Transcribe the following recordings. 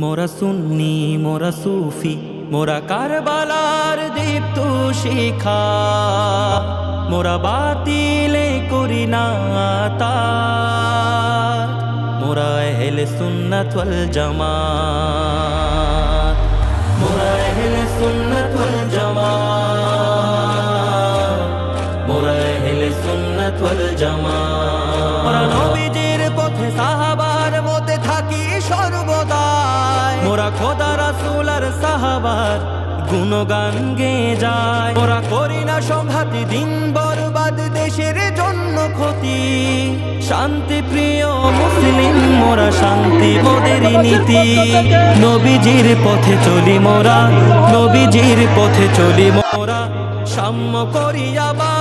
মোরা সুন্নি, মোরা সুফি, মোরা কারবালার দীপ্ত শিখা। মোরা বাতিলে করি না মোরা এহলে সুন্নাত ওয়াল জামাত। মোরা এহলে সুন্নাত ওয়াল জামাত। মোরা এহলে সুন্নাত ওয়াল জামাত। খোদা রাসূল আর সাহাবার গুণগান গে যায়। মোরা করি না সংঘাতি দিন বরবাদ দেশের জন্য ক্ষতি। শান্তি প্রিয় মুসলিম মোরা শান্তি মোদের নীতি। নবীজির পথে চলি মোরা নবীজির পথে চলি মোরা সাম্য করি আবার।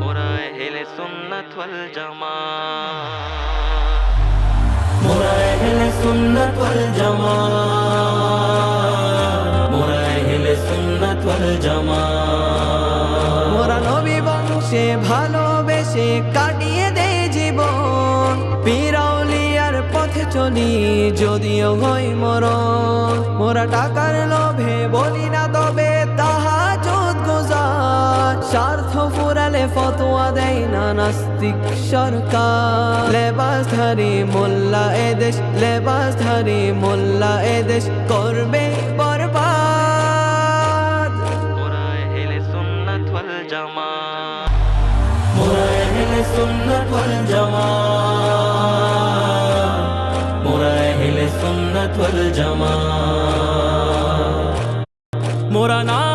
মোরা হেলে সুন্নাত ওয়াল জামাত। মোরা হেলে সুন্নাত ওয়াল জামাত। মোরা হেলে সুন্নাত ওয়াল জামাত। মোরা নবী বংশে ভালোবেসে কাটিয়ে দে জীবন। পিরাউলিয়ার পথে চলি যদিও হই মরণ। মোরা টাকার লোভে বলি না তবে তাহা চোদ গোজার। স্বার্থ ফতোয়া দেয় না নাস্তিক সরকার। লেবাসধারী মোল্লা এদেশ লেবাসধারী মোল্লা এদেশ করবে বরবাদ। মোরা হেলে সুন্নাত মোরা হেলে সুন্নাত ওয়াল জামাত। মোরা হেলে সুন্নাত ওয়াল জামাত। মোরা নারায়েরি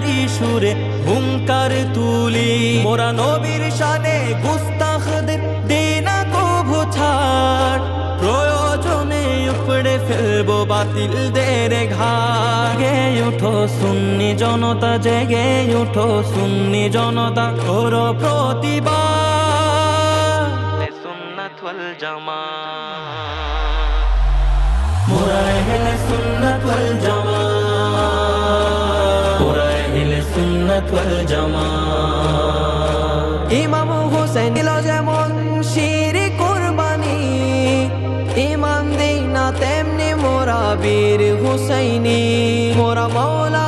হেদারি সুরে হুঙ্কার তুলি। মোরা নবীর শানে গুস্তাখদের দেনা কভু ছাড়। প্রয়োজনে উপড়ে ফেলব বাতিল দের ঘাগে উঠো সুন্নি জনতা জেগে উঠো সুন্নি জনতা করো প্রতিবাদ। সুন্নাত ওয়াল জামাত। মোরা এহলে সুন্নাত ওয়াল জামাত। সুন্নাত ওয়াল জামাত ইমাম হোসেন দিল যেমন শিরি কুরবানি, ইমাম দেই না তেমনি মোরা বীর হুসাইনি। মোরা মৌলা